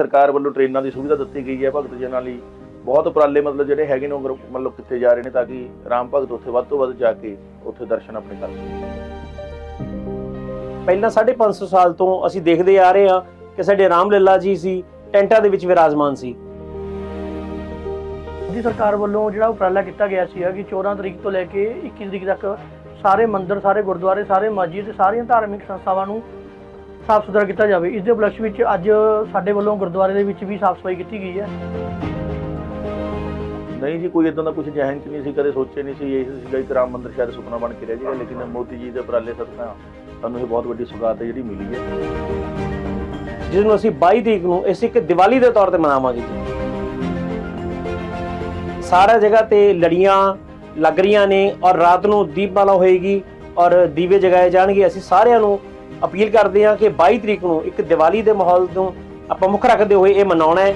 ਸਰਕਾਰ ਵੱਲੋਂ ਟ੍ਰੇਨਾਂ ਦੀ ਸੁਵਿਧਾ ਦਿੱਤੀ ਗਈ ਹੈ ਭਗਤ ਜਨਾਂ ਲਈ। ਬਹੁਤ ਉਪਰਾਲੇ ਮਤਲਬ ਜਿਹੜੇ ਹੈਗੇ ਨੇ ਉਹ ਮਤਲਬ ਕਿੱਥੇ ਜਾ ਰਹੇ ਨੇ ਤਾਂ ਕਿ ਰਾਮ ਭਗਤ ਉੱਥੇ ਵੱਧ ਤੋਂ ਵੱਧ ਜਾ ਕੇ ਉੱਥੇ ਦਰਸ਼ਨ ਆਪਣੇ ਕਰ ਸਕਣ। ਪਹਿਲਾਂ 550 ਸਾਲ ਤੋਂ ਅਸੀਂ ਦੇਖਦੇ ਆ ਰਹੇ ਹਾਂ ਕਿ ਸਾਡੇ ਰਾਮ ਲੱਲਾ ਜੀ ਸੀ ਟੈਂਟਾਂ ਦੇ ਵਿੱਚ ਵਿਰਾਜਮਾਨ ਸੀ। ਦੀ ਸਰਕਾਰ ਵੱਲੋਂ ਜਿਹੜਾ ਉਪਰਾਲਾ ਕੀਤਾ ਗਿਆ ਸੀਗਾ ਕਿ 14 ਤਰੀਕ ਤੋਂ ਲੈ ਕੇ 21 ਤਰੀਕ ਤੱਕ ਸਾਰੇ ਮੰਦਿਰ ਸਾਰੇ ਗੁਰਦੁਆਰੇ ਸਾਰੇ ਮਸਜਿਦ ਤੇ ਸਾਰੀਆਂ ਧਾਰਮਿਕ ਸੰਸਥਾਵਾਂ ਨੂੰ ਸਾਫ਼ ਸੁਥਰਾ ਕੀਤਾ ਜਾਵੇ। ਇਸ ਦੇ ਉਪਲਕਸ਼ ਵਿੱਚ ਅੱਜ ਸਾਡੇ ਵੱਲੋਂ ਗੁਰਦੁਆਰੇ ਦੇ ਵਿੱਚ ਵੀ ਸਾਫ਼ ਸਫ਼ਾਈ ਕੀਤੀ ਗਈ ਹੈ। ਨਹੀਂ ਜੀ ਕੋਈ ਇਦਾਂ ਦਾ ਕੁਝ ਜਹਨ ਚ ਨਹੀਂ ਸੀ ਕਦੇ ਸੋਚੇ ਨਹੀਂ ਸੀ। ਇਹ ਸੀਗਾ ਕਿ ਰਾਮ ਮੰਦਿਰ ਸ਼ਾਇਦ ਸੁਪਨਾ ਬਣ ਕੇ ਰਹਿ ਜਾਏਗਾ ਲੇਕਿਨ ਮੋਦੀ ਜੀ ਦੇ ਉਪਰਾਲੇ ਸਦਕਾ ਸਾਨੂੰ ਇਹ ਬਹੁਤ ਵੱਡੀ ਸੁਗਾਤ ਹੈ ਜਿਹੜੀ ਮਿਲੀ ਹੈ। ਜਿਸ ਨੂੰ ਅਸੀਂ 22 ਤਰੀਕ ਨੂੰ ਇਸ ਇੱਕ ਦੀਵਾਲੀ ਦੇ ਤੌਰ ਤੇ ਮਨਾਵਾਂਗੇ ਜੀ। ਸਾਰਾ ਜਗ੍ਹਾ ਤੇ ਲੜੀਆਂ ਲੱਗ ਰਹੀਆਂ ਨੇ ਔਰ ਰਾਤ ਨੂੰ ਦੀਪਮਾਲਾ ਹੋਏਗੀ ਔਰ ਦੀਵੇ ਜਗਾਏ ਜਾਣਗੇ। ਅਸੀਂ ਸਾਰਿਆਂ ਨੂੰ ਅਪੀਲ ਕਰਦੇ ਹਾਂ ਕਿ 22 ਤਰੀਕ ਨੂੰ ਇੱਕ ਦੀਵਾਲੀ ਦੇ ਮਾਹੌਲ ਨੂੰ ਆਪਾਂ ਮੁੱਖ ਰੱਖਦੇ ਹੋਏ ਇਹ ਮਨਾਉਣਾ ਹੈ।